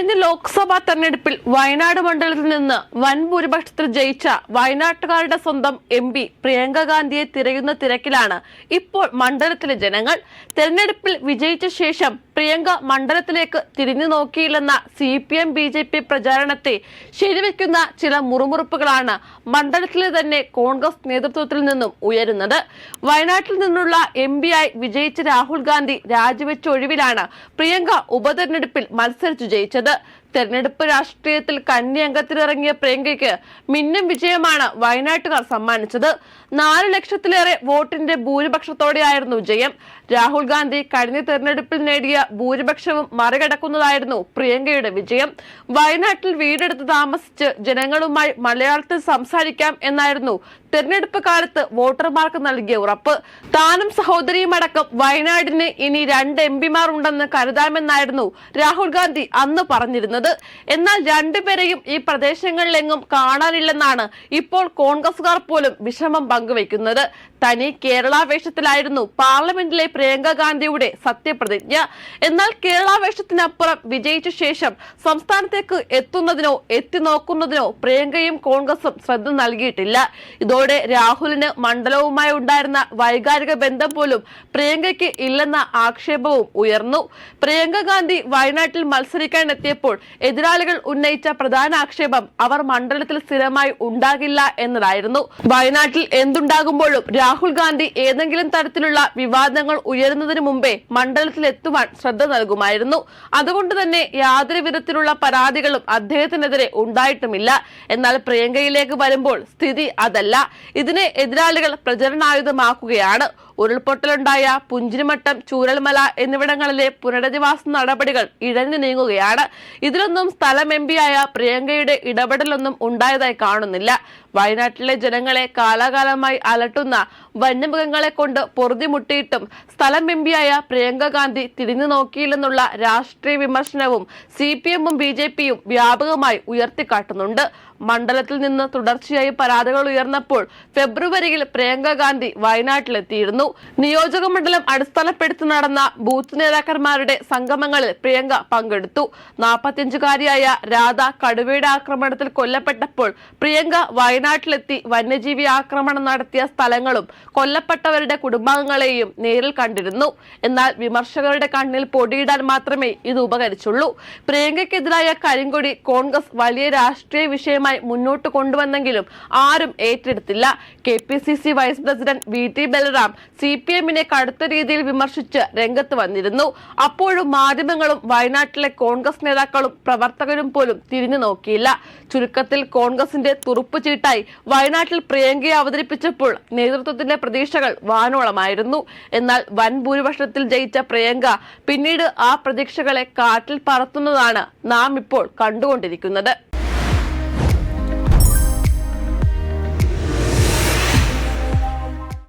കഴിഞ്ഞ ലോക്സഭാ തെരഞ്ഞെടുപ്പിൽ വയനാട് മണ്ഡലത്തിൽ നിന്ന് വൻ ഭൂരിപക്ഷത്തിൽ ജയിച്ച വയനാട്ടുകാരുടെ സ്വന്തം എം പി പ്രിയങ്ക ഗാന്ധിയെ തിരയുന്ന തിരക്കിലാണ് ഇപ്പോൾ മണ്ഡലത്തിലെ ജനങ്ങൾ. തെരഞ്ഞെടുപ്പിൽ വിജയിച്ച ശേഷം പ്രിയങ്ക മണ്ഡലത്തിലേക്ക് തിരിഞ്ഞു നോക്കിയില്ലെന്ന C P M B J P പ്രചാരണത്തെ ശരിവെക്കുന്ന ചില മുറുമുറുപ്പുകളാണ് മണ്ഡലത്തിലെ തന്നെ കോൺഗ്രസ് നേതൃത്വത്തിൽ നിന്നും ഉയരുന്നത്. വയനാട്ടിൽ നിന്നുള്ള എം ആയി വിജയിച്ച രാഹുൽ ഗാന്ധി രാജിവെച്ച ഒഴിവിലാണ് പ്രിയങ്ക ഉപതെരഞ്ഞെടുപ്പിൽ മത്സരിച്ചു ജയിച്ചത്. തെരഞ്ഞെടുപ്പ് രാഷ്ട്രീയത്തിൽ കന്നി അംഗത്തിനിറങ്ങിയ പ്രിയങ്കയ്ക്ക് മിന്നും വിജയമാണ് വയനാട്ടുകാർ സമ്മാനിച്ചത്. നാല് ലക്ഷത്തിലേറെ വോട്ടിന്റെ ഭൂരിപക്ഷത്തോടെയായിരുന്നു ജയം രാഹുൽ ഗാന്ധി കഴിഞ്ഞ തെരഞ്ഞെടുപ്പിൽ നേടിയ ഭൂരിപക്ഷവും മറികടക്കുന്നതായിരുന്നു പ്രിയങ്കയുടെ വിജയം. വയനാട്ടിൽ വീടെടുത്ത് താമസിച്ച് ജനങ്ങളുമായി മലയാളത്തിൽ സംസാരിക്കാം എന്നായിരുന്നു തെരഞ്ഞെടുപ്പ് കാലത്ത് വോട്ടർമാർക്ക് നൽകിയ ഉറപ്പ്. താനും സഹോദരിയുമടക്കം വയനാടിന് ഇനി രണ്ട് എം പിമാർ ഉണ്ടെന്ന് കരുതാമെന്നായിരുന്നു രാഹുൽ ഗാന്ധി അന്ന് പറഞ്ഞിരുന്നത്. എന്നാൽ രണ്ടുപേരെയും ഈ പ്രദേശങ്ങളിലെങ്ങും കാണാനില്ലെന്നാണ് ഇപ്പോൾ കോൺഗ്രസുകാർ പോലും വിഷമം പങ്കുവെക്കുന്നത് തനി കേരള വേഷത്തിലായിരുന്നു പാർലമെന്റിലെ പ്രിയങ്ക ഗാന്ധിയുടെ സത്യപ്രതിജ്ഞ. എന്നാൽ കേരള വേഷത്തിനപ്പുറം വിജയിച്ച ശേഷം സംസ്ഥാനത്തേക്ക് എത്തുന്നതിനോ എത്തി നോക്കുന്നതിനോ പ്രിയങ്കയും കോൺഗ്രസും ശ്രദ്ധ നൽകിയിട്ടില്ല. ഇതോടെ രാഹുലിന് മണ്ഡലവുമായി ഉണ്ടായിരുന്ന വൈകാരിക ബന്ധം പോലും പ്രിയങ്കയ്ക്ക് ഇല്ലെന്ന ആക്ഷേപവും ഉയർന്നു. പ്രിയങ്ക ഗാന്ധി വയനാട്ടിൽ മത്സരിക്കാൻ എത്തിയപ്പോൾ എതിരാളികൾ ഉന്നയിച്ച പ്രധാന ആക്ഷേപം അവർ മണ്ഡലത്തിൽ സ്ഥിരമായി ഉണ്ടാകില്ല എന്നതായിരുന്നു. വയനാട്ടിൽ എന്തുണ്ടാകുമ്പോഴും രാഹുൽ ഗാന്ധി ഏതെങ്കിലും തരത്തിലുള്ള വിവാദങ്ങൾ ഉയരുന്നതിന് മുമ്പേ മണ്ഡലത്തിൽ എത്തുവാൻ ശ്രദ്ധ നൽകുമായിരുന്നു. അതുകൊണ്ട് തന്നെ യാതൊരു വിധത്തിലുള്ള പരാതികളും അദ്ദേഹത്തിനെതിരെ ഉണ്ടായിട്ടുമില്ല. എന്നാൽ പ്രിയങ്കയിലേക്ക് വരുമ്പോൾ സ്ഥിതി അതല്ല. ഇതിനെ എതിരാളികൾ പ്രചരണായുധമാക്കുകയാണ്. ഉരുൾപൊട്ടലുണ്ടായ പുഞ്ചിരിമട്ടം ചൂരൽമല എന്നിവിടങ്ങളിലെ പുനരധിവാസ നടപടികൾ ഇഴഞ്ഞു നീങ്ങുകയാണ്. ഇതിലൊന്നും സ്ഥലം എം പിയായ പ്രിയങ്കയുടെ ഇടപെടലൊന്നും ഉണ്ടായതായി കാണുന്നില്ല. വയനാട്ടിലെ ജനങ്ങളെ കാലാകാലമായി അലട്ടുന്ന വന്യമൃഗങ്ങളെ കൊണ്ട് പൊറുതിമുട്ടിയിട്ടും സ്ഥലം എം പിയായ പ്രിയങ്ക ഗാന്ധി തിരിഞ്ഞു നോക്കിയില്ലെന്നുള്ള രാഷ്ട്രീയ വിമർശനവും സി പി എമ്മും ബി ജെ പിയും വ്യാപകമായി ഉയർത്തിക്കാട്ടുന്നുണ്ട്. മണ്ഡലത്തിൽ നിന്ന് തുടർച്ചയായി പരാതികൾ ഉയർന്നപ്പോൾ ഫെബ്രുവരിയിൽ പ്രിയങ്ക ഗാന്ധി വയനാട്ടിലെത്തിയിരുന്നു. നിയോജക മണ്ഡലം അടിസ്ഥാനപ്പെടുത്തി നടന്ന ബൂത്ത് നേതാക്കന്മാരുടെ സംഗമങ്ങളിൽ പ്രിയങ്ക പങ്കെടുത്തു. നാൽപ്പത്തിയഞ്ചുകാരിയായ രാധ കടുവയുടെ ആക്രമണത്തിൽ കൊല്ലപ്പെട്ടപ്പോൾ പ്രിയങ്ക വയനാട്ടിലെത്തി വന്യജീവി ആക്രമണം നടത്തിയ സ്ഥലങ്ങളും കൊല്ലപ്പെട്ടവരുടെ കുടുംബാംഗങ്ങളെയും നേരിൽ കണ്ടിരുന്നു. എന്നാൽ വിമർശകരുടെ കണ്ണിൽ പൊടിയിടാൻ മാത്രമേ ഇത് ഉപകരിച്ചുള്ളൂ. പ്രിയങ്കയ്ക്കെതിരായ കരിങ്കൊടി കോൺഗ്രസ് വലിയ രാഷ്ട്രീയ വിഷയമായി മുന്നോട്ട് കൊണ്ടുവന്നെങ്കിലും ആരും ഏറ്റെടുത്തില്ല. K P C C vice president V T Balram C P എമ്മിനെ കടുത്ത രീതിയിൽ വിമർശിച്ച് രംഗത്ത് വന്നിരുന്നു. അപ്പോഴും മാധ്യമങ്ങളും വയനാട്ടിലെ കോൺഗ്രസ് നേതാക്കളും പ്രവർത്തകരും പോലും തിരിഞ്ഞു നോക്കിയില്ല. ചുരുക്കത്തിൽ കോൺഗ്രസിന്റെ തുറുപ്പ് ചീട്ടായി വയനാട്ടിൽ പ്രിയങ്കയെ അവതരിപ്പിച്ചപ്പോൾ നേതൃത്വത്തിന്റെ പ്രതീക്ഷകൾ വാനോളമായിരുന്നു. എന്നാൽ വൻ ഭൂരിപക്ഷത്തിൽ ജയിച്ച പ്രിയങ്ക പിന്നീട് ആ പ്രതീക്ഷകളെ കാറ്റിൽ പറത്തുന്നതാണ് നാം ഇപ്പോൾ കണ്ടുകൊണ്ടിരിക്കുന്നത്.